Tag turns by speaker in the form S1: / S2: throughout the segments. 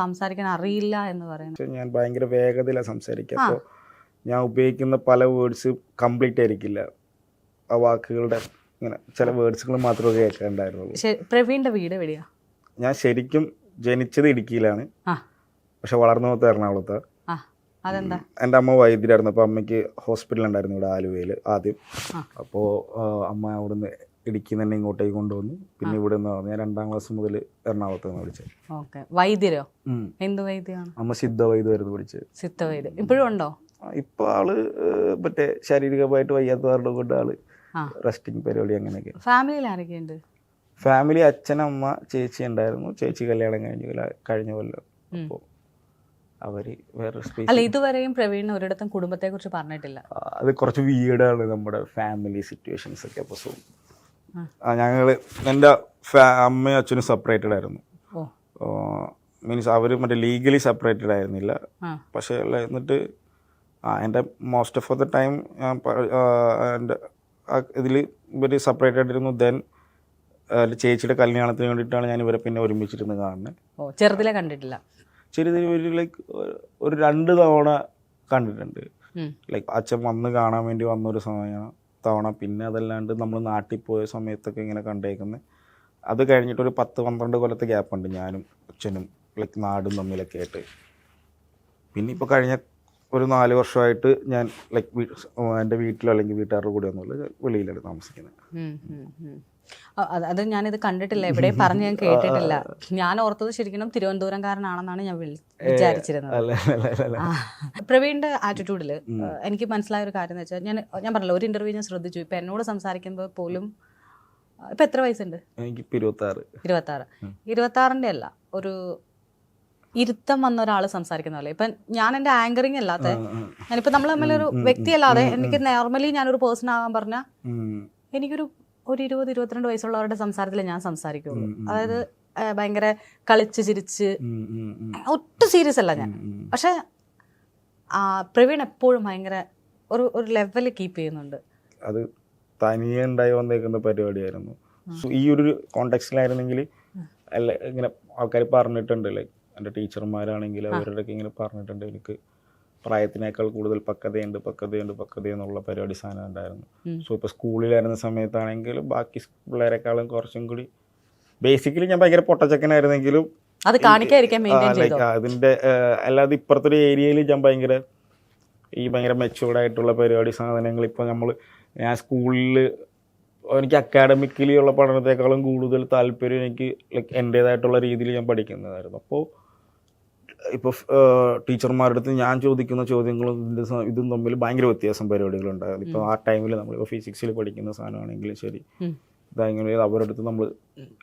S1: സംസാരിക്കാൻ അറിയില്ല എന്ന് പറയുന്നത്.
S2: ഞാൻ ഭയങ്കര വേഗതയിലാണ് സംസാരിക്കുക. അപ്പോൾ ഞാൻ ഉപയോഗിക്കുന്ന പല വേർഡ്സ് കംപ്ലീറ്റ് ആയിരിക്കില്ല. ആ വാക്കുകളുടെ ഇങ്ങനെ ചില വേർഡ്സുകൾ മാത്രമേ കേൾക്കാണ്ടായിരുന്നുള്ളൂ
S1: ശരി, പ്രവീണിന്റെ വീട് എവിടെയാ?
S2: ഞാൻ ശരിക്കും ജനിച്ചത് ഇടുക്കിയിലാണ്. പക്ഷെ വളർന്നു പോകത്ത എറണാകുളത്ത്. എന്റെ അമ്മ വൈദ്യരായിരുന്നു. അപ്പോൾ അമ്മയ്ക്ക് ഹോസ്പിറ്റൽ ഉണ്ടായിരുന്നു ഇവിടെ ആലുവയിൽ ആദ്യം.
S1: അപ്പോ
S2: അപ്പോൾ അമ്മ അവിടുന്ന് ഇടുക്കി തന്നെ ഇങ്ങോട്ടേക്ക് കൊണ്ടുവന്നു. പിന്നെ ഇവിടെ നിന്ന് പറഞ്ഞു ഞാൻ രണ്ടാം ക്ലാസ് മുതൽ എറണാകുളത്ത് നിന്ന് വിളിച്ചത്
S1: ഓക്കെ. വൈദ്യരോ. എന്ത് വൈദ്യമാണ്?
S2: അമ്മ സിദ്ധ വൈദ്യമായിരുന്നു വിളിച്ചത്
S1: സിദ്ധ വൈദ്യം ഇപ്പോഴും ഉണ്ടോ?
S2: ഇപ്പൊ ആൾ മറ്റേ ശാരീരികമായിട്ട് വയ്യാത്തവരുടെ കൊണ്ട്
S1: ആൾ
S2: റെസ്റ്റിംഗ് പരിപാടി അങ്ങനെയൊക്കെ.
S1: ഫാമിലിയിൽ ആരൊക്കെയുണ്ട്
S2: ഫാമിലി അച്ഛൻ അമ്മ ചേച്ചി ഉണ്ടായിരുന്നു. ചേച്ചി കല്യാണം കഴിഞ്ഞു. കഴിഞ്ഞ കൊല്ലം. അപ്പോൾ അവർ വേറെ സ്പേസ്
S1: അല്ല ഇതുവരെയും പ്രവീൺ ഒരിടത്തും കുടുംബത്തെ കുറിച്ച് പറഞ്ഞിട്ടില്ല
S2: അത് കുറച്ച് വീടാണ് നമ്മുടെ ഫാമിലി സിറ്റുവേഷൻസ് ഒക്കെ. അപ്പോൾ. ഞങ്ങൾ എന്റെ അമ്മയും അച്ഛനും സെപ്പറേറ്റഡ് ആയിരുന്നു. മീൻസ് അവർ മറ്റേ ലീഗലി സെപ്പറേറ്റഡ് ആയിരുന്നില്ല. പക്ഷെ എന്നിട്ട് ആ എന്റെ മോസ്റ്റ് ഓഫ് ദ ടൈം എന്റെ ഇതിൽ ഇവർ സെപ്പറേറ്റ് ആയിട്ടിരുന്നു. ദെൻ ചേച്ചിയുടെ കല്യാണത്തിന് വേണ്ടിയിട്ടാണ് ഞാൻ ഇവരെ പിന്നെ ഒരുമിച്ചിരുന്ന് കാണുന്നത്
S1: ചെറുതിലെ കണ്ടിട്ടില്ല?
S2: ചെറുതിൽ ഒരു ലൈക്ക് ഒരു രണ്ട് തവണ കണ്ടിട്ടുണ്ട്. ലൈക്ക് അച്ഛൻ വന്ന് കാണാൻ വേണ്ടി വന്നൊരു സമയം. തവണ പിന്നെ അതല്ലാണ്ട് നമ്മൾ നാട്ടിൽ പോയ സമയത്തൊക്കെ ഇങ്ങനെ കണ്ടേക്കുന്നത് അത് കഴിഞ്ഞിട്ടൊരു പത്ത് പന്ത്രണ്ട് കൊല്ലത്തെ ഗ്യാപ്പുണ്ട് ഞാനും അച്ഛനും ലൈക്ക് നാടും തമ്മിലൊക്കെ ആയിട്ട്. പിന്നെ ഇപ്പോൾ കഴിഞ്ഞ ഒരു നാല് വർഷമായിട്ട് ഞാൻ ലൈക്ക് എന്റെ വീട്ടിലോ അല്ലെങ്കിൽ വീട്ടുകാരുടെ കൂടെ ഒന്നുമില്ല വെളിയിലാണ് താമസിക്കുന്നത്.
S1: അത് ഞാനിത് കണ്ടിട്ടില്ല എവിടെ പറഞ്ഞ് ഞാൻ കേട്ടിട്ടില്ല. ഞാൻ ഓർത്തത് ശരിക്കും തിരുവനന്തപുരംകാരനാണെന്നാണ് ഞാൻ വിചാരിച്ചിരുന്നത്. പ്രവീണിന്റെ ആറ്റിറ്റ്യൂഡിൽ എനിക്ക് മനസ്സിലായ ഒരു കാര്യം എന്ന് വെച്ചാൽ ഞാൻ ഞാൻ പറഞ്ഞല്ലോ ഒരു ഇന്റർവ്യൂ ഞാൻ ശ്രദ്ധിച്ചു. ഇപ്പൊ എന്നോട് സംസാരിക്കുമ്പോൾ പോലും ഇപ്പൊ എത്ര വയസ്സുണ്ട്?
S2: എനിക്ക് ഇരുപത്താറ്.
S1: ഇരുപത്തി ആറ് ഇരുപത്തി ആറിന്റെ അല്ല ഒരു ഇരുത്തം വന്ന ഒരാൾ സംസാരിക്കുന്ന പോലെ. ഇപ്പൊ ഞാൻ എന്റെ ആങ്കറിങ് അല്ലാതെ ഞാനിപ്പോ നമ്മൾ തമ്മിലൊരു വ്യക്തിയല്ലാതെ എനിക്ക് നോർമലി ഞാനൊരു പേഴ്സൺ ആകാൻ പറഞ്ഞാൽ. എനിക്കൊരു ഒരു ഇരുപത് ഇരുപത്തിരണ്ട് വയസ്സുള്ളവരുടെ സംസാരത്തിൽ ഞാൻ സംസാരിക്കുള്ളൂ. അതായത് ഭയങ്കര കളിച്ച് ചിരിച്ച്. ഒട്ടും സീരിയസ് അല്ല ഞാൻ. പക്ഷെ പ്രവീൺ എപ്പോഴും ഭയങ്കര ഒരു ഒരു ലെവൽ കീപ്പ് ചെയ്യുന്നുണ്ട്.
S2: അത് തനിയെ ഉണ്ടായി വന്നേക്കുന്ന പരിപാടിയായിരുന്നു. ഈ ഒരു കോണ്ടെക്സ്റ്റിലായിരുന്നെങ്കിൽ ഇങ്ങനെ ആൾക്കാർ പറഞ്ഞിട്ടുണ്ട് ലൈക്ക് എന്റെ ടീച്ചർമാരാണെങ്കിൽ അവരുടെയൊക്കെ ഇങ്ങനെ പറഞ്ഞിട്ടുണ്ട് എനിക്ക് പ്രായത്തിനേക്കാൾ കൂടുതൽ പക്വതയുണ്ട് പക്വതയുണ്ട് പക്വത എന്നുള്ള പരിപാടി സാധനം ഉണ്ടായിരുന്നു. സോ ഇപ്പോൾ സ്കൂളിലായിരുന്ന സമയത്താണെങ്കിൽ ബാക്കി പിള്ളേരെക്കാളും കുറച്ചും കൂടി ബേസിക്കലി ഞാൻ ഭയങ്കര പൊട്ടച്ചക്കനായിരുന്നെങ്കിലും
S1: അത് കാണിക്കാതിരിക്കാൻ
S2: അതിന്റെ അല്ലാതെ ഇപ്പുറത്തൊരു ഏരിയയിൽ ഞാൻ ഭയങ്കര ഈ ഭയങ്കര മെച്ചുവേർഡ് ആയിട്ടുള്ള പരിപാടി സാധനങ്ങൾ ഇപ്പോൾ നമ്മൾ ഞാൻ സ്കൂളിൽ എനിക്ക് അക്കാഡമിക്കലി ഉള്ള പഠനത്തെക്കാളും കൂടുതൽ താല്പര്യം എനിക്ക് ലൈക്ക് എന്റേതായിട്ടുള്ള രീതിയിൽ ഞാൻ പഠിക്കുന്നതായിരുന്നു. അപ്പോൾ ഇപ്പോൾ ടീച്ചർമാരുടെ അടുത്ത് ഞാൻ ചോദിക്കുന്ന ചോദ്യങ്ങളും ഇതിന്റെ ഇതും തമ്മിൽ ഭയങ്കര വ്യത്യാസം പരിപാടികളുണ്ടായിരുന്നു. ഇപ്പോൾ ആ ടൈമിൽ നമ്മളിപ്പോൾ ഫിസിക്സിൽ പഠിക്കുന്ന സാധനമാണെങ്കിലും ശരി. ഇതാങ്ങനെ അവരുടെ അടുത്ത് നമ്മൾ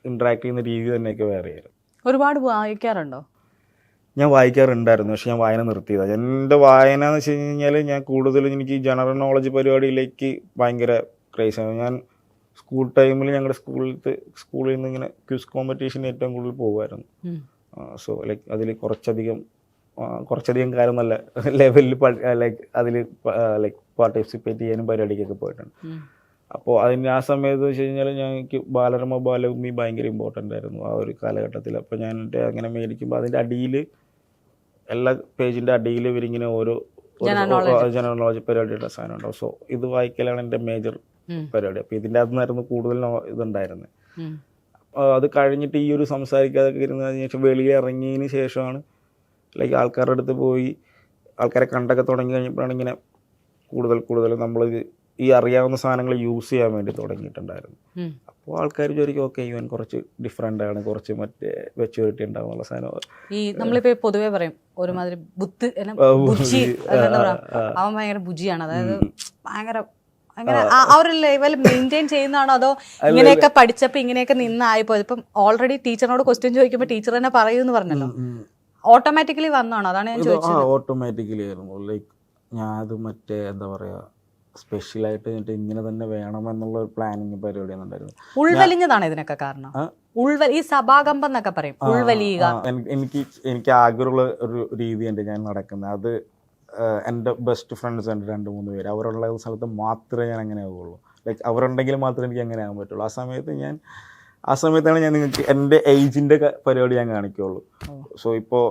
S2: ഇൻട്രാക്ട് ചെയ്യുന്ന രീതി തന്നെയൊക്കെ വേറെ ആയിരുന്നു
S1: ഒരുപാട് വായിക്കാറുണ്ടോ?
S2: ഞാൻ വായിക്കാറുണ്ടായിരുന്നു പക്ഷെ ഞാൻ വായന നിർത്തിയതാണ് എന്റെ വായന എന്ന് വെച്ച് കഴിഞ്ഞാൽ ഞാൻ കൂടുതലും എനിക്ക് ജനറൽ നോളജ് പരിപാടിയിലേക്ക് ഭയങ്കര ക്രേസാണ് ഞാൻ സ്കൂൾ ടൈമിൽ ഞങ്ങളുടെ സ്കൂളിലത്തെ സ്കൂളിൽ നിന്ന് ഇങ്ങനെ ക്വിസ് കോമ്പറ്റീഷൻ ഏറ്റവും കൂടുതൽ പോകുമായിരുന്നു. സോ ലൈക്ക് അതിൽ കുറച്ചധികം കുറച്ചധികം കാലം നല്ല ലെവലിൽ ലൈക്ക് അതിൽ ലൈക്ക് പാർട്ടിസിപ്പേറ്റ് ചെയ്യാനും പരിപാടിക്കൊക്കെ പോയിട്ടുണ്ട്. അപ്പോൾ അതിന് ആ സമയത്ത് വെച്ച് കഴിഞ്ഞാൽ ഞങ്ങൾക്ക് ബാലരമ ബാലഭൂമി ഭയങ്കര ഇമ്പോർട്ടന്റ് ആയിരുന്നു ആ ഒരു കാലഘട്ടത്തിൽ അപ്പോൾ ഞാൻ എന്റെ അങ്ങനെ മേടിക്കുമ്പോൾ അതിന്റെ അടിയിൽ എല്ലാ പേജിന്റെ അടിയിൽ ഇവരിങ്ങനെ ഓരോ. ജനറൽ നോളജ് പരിപാടിയുടെ സാധനം ഉണ്ടാവും. സോ ഇത് വായിക്കലാണ് എന്റെ മേജർ പരിപാടി. അപ്പോൾ ഇതിന്റെ അകത്തുനിന്നായിരുന്നു കൂടുതൽ ഇതുണ്ടായിരുന്നത് അത് കഴിഞ്ഞിട്ട് ഈ ഒരു സംസാരിക്കാതെ ഇരുന്നതിന് ശേഷം വെളിയിൽ ഇറങ്ങിയതിന് ശേഷമാണ് ലൈക്ക് ആൾക്കാരുടെ അടുത്ത് പോയി ആൾക്കാരെ കണ്ടൊക്കെ തുടങ്ങി കഴിഞ്ഞപ്പോഴാണ് ഇങ്ങനെ കൂടുതൽ കൂടുതൽ നമ്മൾ ഈ അറിയാവുന്ന സാധനങ്ങൾ യൂസ് ചെയ്യാൻ വേണ്ടി തുടങ്ങിയിട്ടുണ്ടായിരുന്നു അപ്പോൾ ആൾക്കാർ വിചാരിക്കും ഓക്കെ ഇവൻ കുറച്ച് ഡിഫറെന്റ് ആണ് കുറച്ച് മറ്റേ വെച്ചുരിറ്റി ഉണ്ടാവുന്നുള്ള സാധനം.
S1: ഈ നമ്മളിപ്പോൾ പൊതുവേ പറയും ഒരുമാതിരി ബുദ്ധി. അവൻ ഭയങ്കര ബുജിയാണ് അതായത് ഭയങ്കര അങ്ങനെ ആ- ഒരു ലെവൽ മെയിന്റെയിൻ ചെയ്യുന്നതാണോ അതോ ഇങ്ങനെയൊക്കെ പഠിച്ചപ്പോൾ ഇങ്ങനെയൊക്കെ നിന്നായി പോയത് ഇപ്പം ഓൾറെഡി ടീച്ചറിനോട് ക്വസ്റ്റ്യൻ ചോദിക്കുമ്പോൾ ടീച്ചർ തന്നെ പറയൂന്ന് പറഞ്ഞല്ലോ. ഓട്ടോമാറ്റിക്കലി വന്നാണോ അതാണ് ഞാൻ ചോദിച്ചത്.
S2: ഓട്ടോമാറ്റിക്കലി ആയിരുന്നു ലൈക്ക് ഞാൻ അത് മറ്റേ എന്താ പറയുക സ്പെഷ്യലായിട്ട് എന്നിട്ട് ഇങ്ങനെ തന്നെ വേണം എന്നുള്ള ഒരു പ്ലാനിങ് പരിപാടിയൊന്നും ഉണ്ടായിരുന്നു
S1: ഉൾവലിഞ്ഞതാണ് ഇതിനൊക്കെ കാരണം. ഉൾവൽ ഈ സഭാകമ്പം എന്നൊക്കെ പറയും. ഉൾവലിയുക
S2: എനിക്ക് എനിക്ക് ആഗ്രഹമുള്ള ഒരു രീതിയുണ്ട് ഞാൻ നടക്കുന്നത്. അത് എന്റെ ബെസ്റ്റ് ഫ്രണ്ട്സ് ഉണ്ട് രണ്ട് മൂന്ന് പേര്. അവരുള്ള സ്ഥലത്ത് മാത്രമേ ഞാൻ അങ്ങനെ ആവുകയുള്ളൂ. ലൈക്ക് അവരുണ്ടെങ്കിൽ മാത്രമേ എനിക്ക് അങ്ങനെ ആകാൻ പറ്റുള്ളൂ. ആ സമയത്ത് ഞാൻ ആ സമയത്താണ് ഞാൻ നിങ്ങൾക്ക് എന്റെ ഏജിന്റെ പരിപാടി ഞാൻ കാണിക്കുള്ളൂ സോ ഇപ്പോൾ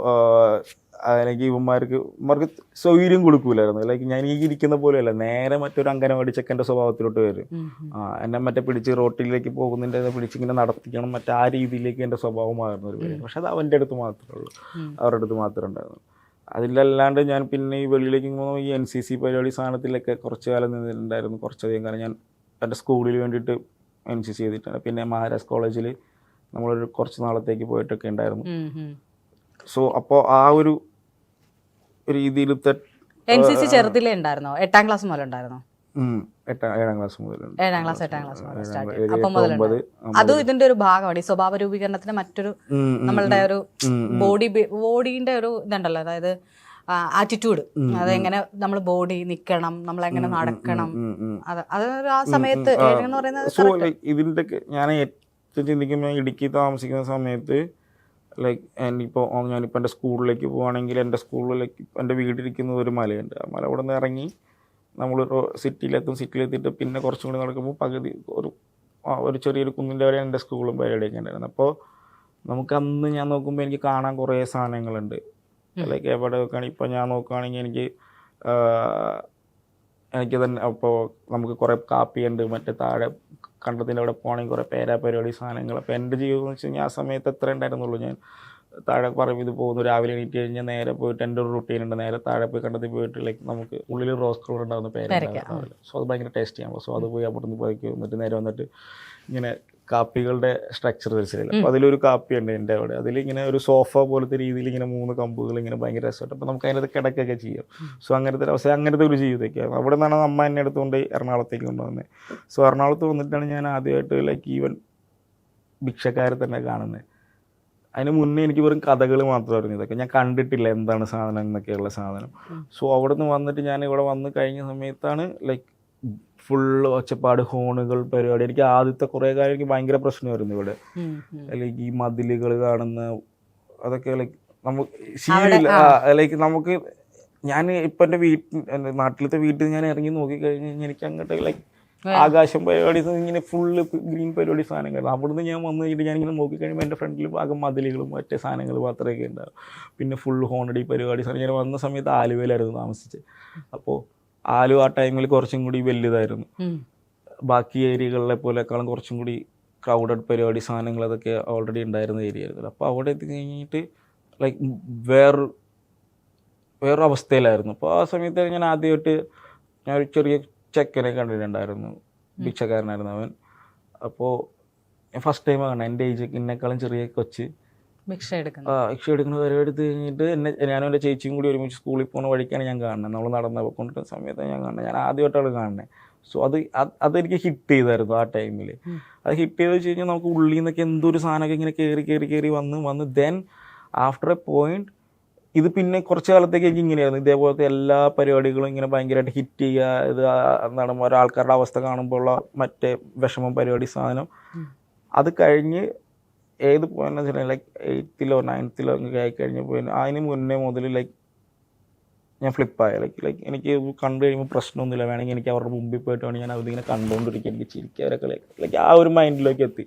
S2: അല്ലെങ്കിൽ ഇവന്മാർക്ക് ഇവന്മാർക്ക് സൗകര്യം കൊടുക്കൂലായിരുന്നു. ലൈക്ക് ഞാൻ ഈ ഇരിക്കുന്ന പോലെയല്ല. നേരെ മറ്റൊരു അംഗനവാടി ചെക്കന്റെ സ്വഭാവത്തിലോട്ട് വരും. ആ എന്നെ മറ്റേ പിടിച്ച് റോട്ടിലേക്ക് പോകുന്നതിന്റെ പിടിച്ച് ഇങ്ങനെ നടത്തിക്കണം. മറ്റേ ആ രീതിയിലേക്ക് എന്റെ സ്വഭാവം മാറുന്ന ഒരു പേര് പക്ഷെ അത് അവന്റെ അടുത്ത് മാത്രമേ ഉള്ളൂ. അവരുടെ അടുത്ത് മാത്രമേ ഉണ്ടായിരുന്നു അതിലല്ലാണ്ട് ഞാൻ പിന്നെ ഈ വെളിയിലേക്ക് പോകുമ്പോൾ ഈ എൻ സി സി പരിപാടി സാധനത്തിലൊക്കെ കുറച്ച് കാലം നിന്നിട്ടുണ്ടായിരുന്നു. കുറച്ചധികം കാലം ഞാൻ എന്റെ സ്കൂളിൽ വേണ്ടിയിട്ട് എൻ സി സി ചെയ്തിട്ടുണ്ട്. പിന്നെ മഹാരാജ് കോളേജിൽ നമ്മളൊരു കുറച്ച് നാളത്തേക്ക് പോയിട്ടൊക്കെ ഉണ്ടായിരുന്നു. സോ അപ്പോൾ ആ ഒരു രീതിയിലത്തെ
S1: എൻ സി സി ചെറുതിലേ ഉണ്ടായിരുന്നോ? എട്ടാം ക്ലാസ് മുതൽ ഉണ്ടായിരുന്നോ?
S2: ഏഴാം ക്ലാസ് മുതലുണ്ട്.
S1: ഏഴാം ക്ലാസ് എട്ടാം ക്ലാസ് മുതൽ
S2: ഏഴാം
S1: സ്റ്റാർട്ട്
S2: ക്ലാസ്,
S1: ചെയ്തു അപ്പം
S2: എട്ട്,
S1: അതും ഇതിന്റെ ഒരു ഭാഗമാണ്. ഈ സ്വഭാവ രൂപീകരണത്തിന് മറ്റൊരു നമ്മളുടെ ഒരു. ബോഡി ബോഡീന്റെ ഒരു ഇതുണ്ടല്ലോ. അതായത് ആറ്റിറ്റ്യൂഡ് അതെങ്ങനെ നമ്മൾ ബോഡി നിക്കണം നമ്മൾ എങ്ങനെ നടക്കണം. അത് അത് ആ സമയത്ത് ഇതിന്റെ പറയുന്നത്
S2: ഇതിന്റെ ഞാൻ ഏറ്റവും ചിന്തിക്കുമ്പോൾ ഇടുക്കി താമസിക്കുന്ന സമയത്ത് ലൈക്ക് എനിക്കിപ്പോൾ ഞാനിപ്പോൾ എന്റെ സ്കൂളിലേക്ക് പോവുകയാണെങ്കിൽ എന്റെ സ്കൂളിലേക്ക് എന്റെ വീടിരിക്കുന്നത് ഒരു മലയുണ്ട്. ആ മല അവിടെ നിന്ന് ഇറങ്ങി നമ്മൾ സിറ്റിയിലെത്തും സിറ്റിയിലെത്തിയിട്ട് പിന്നെ കുറച്ചും കൂടി നടക്കുമ്പോൾ പകുതി ഒരു ഒരു ചെറിയൊരു കുന്നിന്റെ വരെ എന്റെ സ്കൂളും പരിപാടിയൊക്കെ ഉണ്ടായിരുന്നു. അപ്പോൾ നമുക്ക് അന്ന് ഞാൻ നോക്കുമ്പോൾ എനിക്ക് കാണാൻ കുറേ സാധനങ്ങളുണ്ട്. ലൈക്ക് എവിടെ നോക്കുകയാണെങ്കിൽ ഇപ്പോൾ ഞാൻ നോക്കുകയാണെങ്കിൽ എനിക്ക് എനിക്ക് തന്നെ അപ്പോൾ നമുക്ക് കുറേ കാപ്പിയുണ്ട് മറ്റേ താഴെ കണ്ടത്തിന്റെ അവിടെ പോകണമെങ്കിൽ കുറേ പേരാ പരിപാടി സാധനങ്ങൾ അപ്പോൾ എന്റെ ജീവിതം എന്ന് വെച്ച് കഴിഞ്ഞാൽ ആ സമയത്ത് എത്ര ഉണ്ടായിരുന്നുള്ളൂ ഞാൻ. താഴെ പറയും ഇത് പോകുന്നു. രാവിലെ എണീറ്റ് കഴിഞ്ഞാൽ നേരെ പോയിട്ട് എന്റെ ഒരു റുട്ടീൻ ഉണ്ട്. നേരെ താഴെ പോയി കണ്ടത്തിൽ പോയിട്ട് ലൈക്ക് നമുക്ക് ഉള്ളിൽ റോസ് കളർ ഉണ്ടാകുന്ന പേര് സോ അത് ഭയങ്കര ടേസ്റ്റ് ചെയ്യാം സോ അത് പോയി അവിടെ നിന്ന് പോയി എന്നിട്ട് നേരെ വന്നിട്ട് ഇങ്ങനെ കാപ്പികളുടെ സ്ട്രക്ചർ വരച്ചില്ല അപ്പോൾ അതിലൊരു കാപ്പി ഉണ്ട് എന്റെ അവിടെ. അതിലിങ്ങനെ ഒരു സോഫ പോലത്തെ രീതിയിൽ ഇങ്ങനെ മൂന്ന് കമ്പുകൾ ഇങ്ങനെ ഭയങ്കര രസമായിട്ട്. അപ്പോൾ നമുക്ക് അതിനകത്ത് കിടക്കൊക്കെ ചെയ്യാം. സോ അങ്ങനത്തെ ഒരു അവസ്ഥ. അങ്ങനത്തെ ഒരു ജീവിതമൊക്കെയാണ് അവിടെ നിന്നാണ് അമ്മ എന്നെ എടുത്തുകൊണ്ട് എറണാകുളത്തേക്ക് കൊണ്ടുവന്നത്. സോ എറണാകുളത്ത് വന്നിട്ടാണ് ഞാൻ ആദ്യമായിട്ട് ലൈക്ക് ഈവൻ ഭിക്ഷക്കാരെ തന്നെ കാണുന്നത്. അതിന് മുന്നേ എനിക്ക് വെറും കഥകൾ മാത്രമായിരുന്നു ഇതൊക്കെ ഞാൻ കണ്ടിട്ടില്ല എന്താണ് സാധനം എന്നൊക്കെയുള്ള സാധനം. സോ അവിടെ നിന്ന് വന്നിട്ട് ഞാൻ ഇവിടെ വന്ന് കഴിഞ്ഞ സമയത്താണ് ലൈക്ക് ഫുള്ള് ഒച്ചപ്പാട് ഹോണുകൾ പരിപാടി. എനിക്ക് ആദ്യത്തെ കുറേ കാലം എനിക്ക് ഭയങ്കര പ്രശ്നമായിരുന്നു ഇവിടെ. ലൈക്ക് ഈ മതിലുകൾ കാണുന്ന അതൊക്കെ ലൈക്ക് നമുക്ക് ശീലമില്ല. ലൈക്ക് നമുക്ക് ഞാൻ ഇപ്പം എന്റെ വീട്ടിൽ നാട്ടിലത്തെ വീട്ടിൽ ഞാൻ ഇറങ്ങി നോക്കി കഴിഞ്ഞ് കഴിഞ്ഞാൽ എനിക്ക് അങ്ങോട്ട് ലൈക്ക് ആകാശം പരിപാടി ഇങ്ങനെ ഫുള്ള് ഗ്രീൻ പരിപാടി സാധനങ്ങൾ അവിടുന്ന് ഞാൻ വന്നു കഴിഞ്ഞിട്ട് ഞാൻ ഇങ്ങനെ നോക്കി കഴിയുമ്പോൾ എന്റെ ഫ്രണ്ടിൽ ഭാഗം മതിലുകളും മറ്റേ സാധനങ്ങൾ മാത്രമേ ഉണ്ടാവും. പിന്നെ ഫുൾ ഹോണടി പരിപാടി സാധനം. ഞാൻ വന്ന സമയത്ത് ആലുവയിലായിരുന്നു താമസിച്ചത് അപ്പോൾ ആലുവ ആ ടൈമിൽ കുറച്ചും കൂടി വലുതായിരുന്നു. ബാക്കി ഏരിയകളിലെ പോലെക്കാളും കുറച്ചും കൂടി ക്രൗഡഡ് പരിപാടി സാധനങ്ങൾ അതൊക്കെ ഓൾറെഡി ഉണ്ടായിരുന്ന ഏരിയ ആയിരുന്നു. അപ്പോൾ അവിടെ എത്തി കഴിഞ്ഞിട്ട് ലൈക്ക് വേറൊരു വേറൊരു അവസ്ഥയിലായിരുന്നു അപ്പോൾ ആ സമയത്ത് ഞാൻ ആദ്യമായിട്ട് ഞാൻ ഒരു ചെറിയ ചെക്കനെ കണ്ടിട്ടുണ്ടായിരുന്നു. ഭിക്ഷക്കാരനായിരുന്നു അവൻ. അപ്പോൾ ഫസ്റ്റ് ടൈം ആണ് എന്റെ ഏജ് എന്നെക്കാളും ചെറിയ കൊച്ച്.
S1: ഭിക്ഷ എടുക്കുന്ന.
S2: ആ ഭിക്ഷ എടുക്കുന്ന. പരിപാടി കഴിഞ്ഞിട്ട് എന്നെ ഞാനും എന്റെ ചേച്ചിയും കൂടി ഒരുമിച്ച് സ്കൂളിൽ പോകുന്ന വഴിക്കാണ് ഞാൻ കാണുന്നത്. നമ്മൾ നടന്ന കൊണ്ടിരുന്ന സമയത്താണ് ഞാൻ കാണുന്നത്. ഞാൻ ആദ്യമായിട്ടാണ് കാണുന്നത്. സോ അത് അത് അതെനിക്ക് ഹിറ്റ് ചെയ്തായിരുന്നു ആ ടൈമിൽ അത് ഹിറ്റ് ചെയ്ത് വെച്ച് കഴിഞ്ഞാൽ നമുക്ക് ഉള്ളിൽ നിന്നൊക്കെ എന്തോ ഒരു സാധനമൊക്കെ ഇങ്ങനെ കയറി കയറി കയറി വന്ന് വന്ന് ദെൻ ആഫ്റ്റർ എ പോയിന്റ് ഇത് പിന്നെ കുറച്ച് കാലത്തേക്ക് എനിക്ക് ഇങ്ങനെയായിരുന്നു. ഇതേപോലത്തെ എല്ലാ പരിപാടികളും ഇങ്ങനെ ഭയങ്കരമായിട്ട് ഹിറ്റ് ചെയ്യുക ഇത് എന്താണ് ഒരാൾക്കാരുടെ അവസ്ഥ കാണുമ്പോൾ ഉള്ള മറ്റേ വിഷമം പരിപാടി സാധനം. അത് കഴിഞ്ഞ് ഏത് പോയെന്ന് വെച്ചിട്ടുണ്ടെങ്കിൽ ലൈക്ക് എയ്ത്തിലോ നയൻത്തിലോ ഒക്കെ ആയി കഴിഞ്ഞപ്പോൾ അതിന് മുന്നേ മുതൽ ലൈക്ക് ഞാൻ ഫ്ലിപ്പായി ലൈക്ക് ലൈക്ക് എനിക്ക് കണ്ടു കഴിയുമ്പോൾ പ്രശ്നമൊന്നുമില്ല. വേണമെങ്കിൽ എനിക്ക് അവരുടെ മുമ്പിൽ പോയിട്ട് വേണമെങ്കിൽ ഞാൻ അവരിങ്ങനെ കണ്ടുകൊണ്ടിരിക്കുക എനിക്ക് ചിരിക്കുക അവരൊക്കെ ലൈക്ക് ലൈക്ക് ആ ഒരു മൈൻഡിലേക്ക് എത്തി.